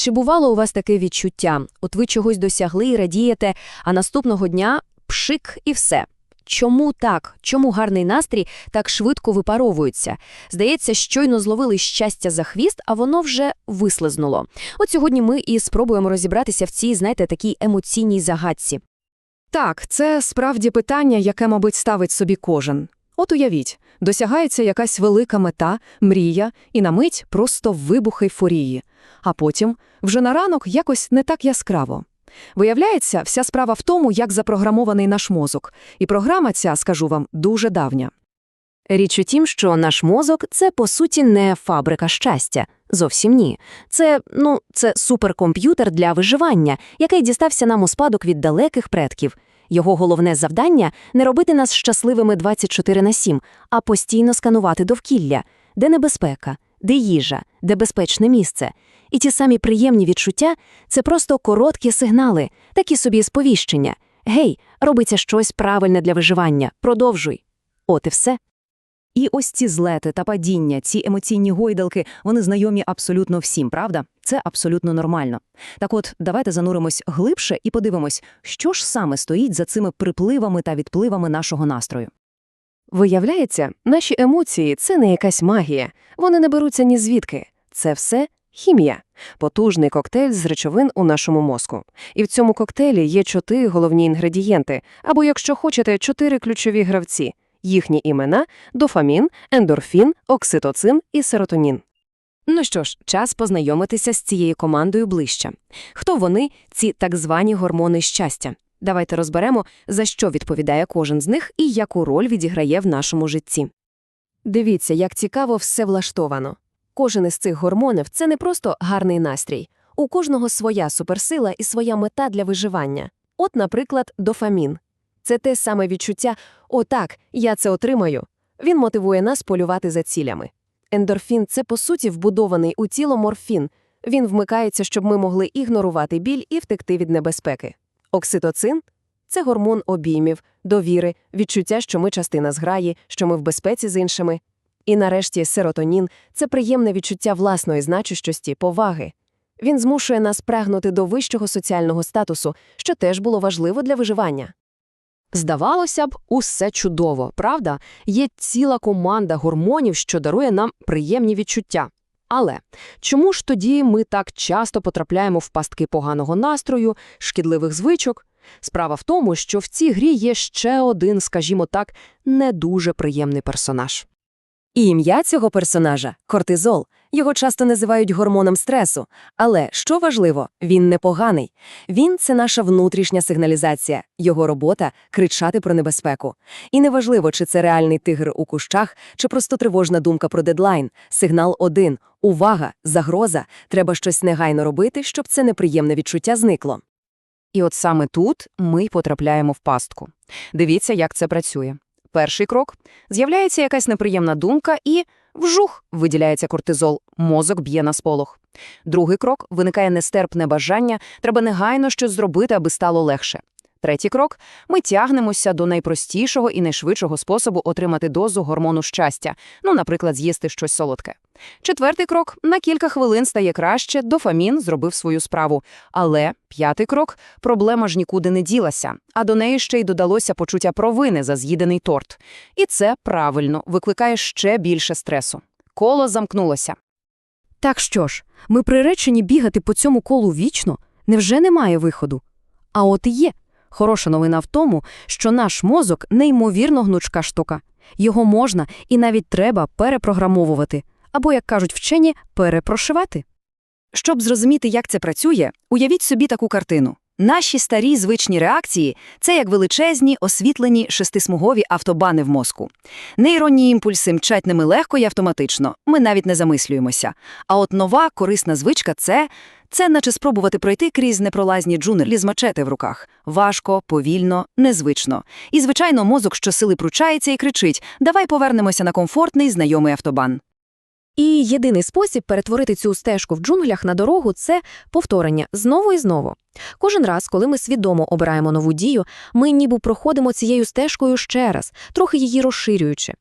Чи бувало у вас таке відчуття? От ви чогось досягли і радієте, а наступного дня пшик і все. Чому так? Чому гарний настрій так швидко випаровується? Здається, щойно зловили щастя за хвіст, а воно вже вислизнуло. От сьогодні ми і спробуємо розібратися в цій, знаєте, такій емоційній загадці. Так, це справді питання, яке, мабуть, ставить собі кожен. От уявіть, досягається якась велика мета, мрія, і на мить просто вибух ейфорії. А потім, вже на ранок, якось не так яскраво. Виявляється, вся справа в тому, як запрограмований наш мозок. І програма ця, скажу вам, дуже давня. Річ у тім, що наш мозок – це, по суті, не фабрика щастя. Зовсім ні. Це, ну, це суперкомп'ютер для виживання, який дістався нам у спадок від далеких предків. Його головне завдання – не робити нас щасливими 24 на 7, а постійно сканувати довкілля, де небезпека, де їжа, де безпечне місце. І ті самі приємні відчуття – це просто короткі сигнали, такі собі сповіщення. Гей, робиться щось правильне для виживання, продовжуй. От і все. І ось ці злети та падіння, ці емоційні гойдалки, вони знайомі абсолютно всім, правда? Це абсолютно нормально. Так от, давайте зануримось глибше і подивимось, що ж саме стоїть за цими припливами та відпливами нашого настрою. Виявляється, наші емоції – це не якась магія. Вони не беруться ні звідки. Це все хімія. Потужний коктейль з речовин у нашому мозку. І в цьому коктейлі є чотири головні інгредієнти, або, якщо хочете, чотири ключові гравці. Їхні імена – дофамін, ендорфін, окситоцин і серотонін. Ну що ж, час познайомитися з цією командою ближче. Хто вони, ці так звані гормони щастя? Давайте розберемо, за що відповідає кожен з них і яку роль відіграє в нашому житті. Дивіться, як цікаво все влаштовано. Кожен із цих гормонів – це не просто гарний настрій. У кожного своя суперсила і своя мета для виживання. От, наприклад, дофамін. Це те саме відчуття «О, так, я це отримаю». Він мотивує нас полювати за цілями. Ендорфін – це, по суті, вбудований у тіло морфін. Він вмикається, щоб ми могли ігнорувати біль і втекти від небезпеки. Окситоцин – це гормон обіймів, довіри, відчуття, що ми частина зграї, що ми в безпеці з іншими. І нарешті серотонін – це приємне відчуття власної значущості, поваги. Він змушує нас прагнути до вищого соціального статусу, що теж було важливо для виживання. Здавалося б, усе чудово, правда? Є ціла команда гормонів, що дарує нам приємні відчуття. Але чому ж тоді ми так часто потрапляємо в пастки поганого настрою, шкідливих звичок? Справа в тому, що в цій грі є ще один, скажімо так, не дуже приємний персонаж. І ім'я цього персонажа – кортизол. Його часто називають гормоном стресу. Але, що важливо, він непоганий. Він – це наша внутрішня сигналізація. Його робота – кричати про небезпеку. І неважливо, чи це реальний тигр у кущах, чи просто тривожна думка про дедлайн. Сигнал один – увага, загроза, треба щось негайно робити, щоб це неприємне відчуття зникло. І от саме тут ми потрапляємо в пастку. Дивіться, як це працює. Перший крок – з'являється якась неприємна думка і вжух виділяється кортизол, мозок б'є на сполох. Другий крок – виникає нестерпне бажання, треба негайно щось зробити, аби стало легше. Третій крок – ми тягнемося до найпростішого і найшвидшого способу отримати дозу гормону щастя, ну, наприклад, з'їсти щось солодке. Четвертий крок – на кілька хвилин стає краще, дофамін зробив свою справу. Але п'ятий крок – проблема ж нікуди не ділася, а до неї ще й додалося почуття провини за з'їдений торт. І це, правильно, викликає ще більше стресу. Коло замкнулося. Так що ж, ми приречені бігати по цьому колу вічно? Невже немає виходу? А от і є. Хороша новина в тому, що наш мозок неймовірно гнучка штука. Його можна і навіть треба перепрограмовувати, або, як кажуть вчені, перепрошивати. Щоб зрозуміти, як це працює, уявіть собі таку картину. Наші старі звичні реакції – це як величезні, освітлені шестисмугові автобани в мозку. Нейронні імпульси мчать ними легко і автоматично, ми навіть не замислюємося. А от нова корисна звичка – це, це наче спробувати пройти крізь непролазні джунглі з мачети в руках. Важко, повільно, незвично. І, звичайно, мозок щосили пручається і кричить «давай повернемося на комфортний, знайомий автобан». І єдиний спосіб перетворити цю стежку в джунглях на дорогу – це повторення знову і знову. Кожен раз, коли ми свідомо обираємо нову дію, ми ніби проходимо цією стежкою ще раз, трохи її розширюючи.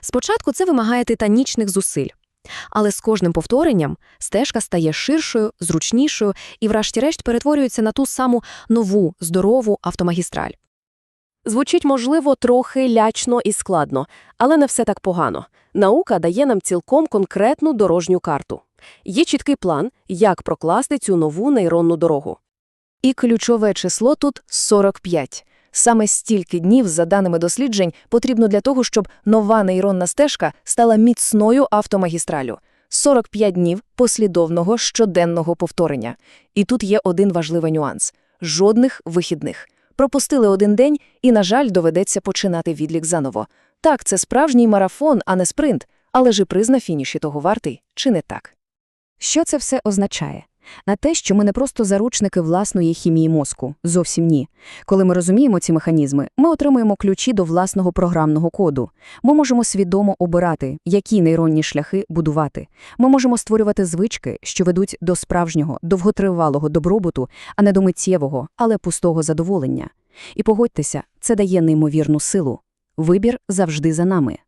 Спочатку це вимагає титанічних зусиль. Але з кожним повторенням стежка стає ширшою, зручнішою і, врешті-решт, перетворюється на ту саму нову, здорову автомагістраль. Звучить, можливо, трохи лячно і складно, але не все так погано. Наука дає нам цілком конкретну дорожню карту. Є чіткий план, як прокласти цю нову нейронну дорогу. І ключове число тут 45. Саме стільки днів, за даними досліджень, потрібно для того, щоб нова нейронна стежка стала міцною автомагістралю. 45 днів послідовного щоденного повторення. І тут є один важливий нюанс – жодних вихідних. Пропустили один день і, на жаль, доведеться починати відлік заново. Так, це справжній марафон, а не спринт, але ж і приз на фініші того вартий, чи не так? Що це все означає? На те, що ми не просто заручники власної хімії мозку, зовсім ні. Коли ми розуміємо ці механізми, ми отримуємо ключі до власного програмного коду. Ми можемо свідомо обирати, які нейронні шляхи будувати. Ми можемо створювати звички, що ведуть до справжнього, довготривалого добробуту, а не до миттєвого, але пустого задоволення. І погодьтеся, це дає неймовірну силу. Вибір завжди за нами.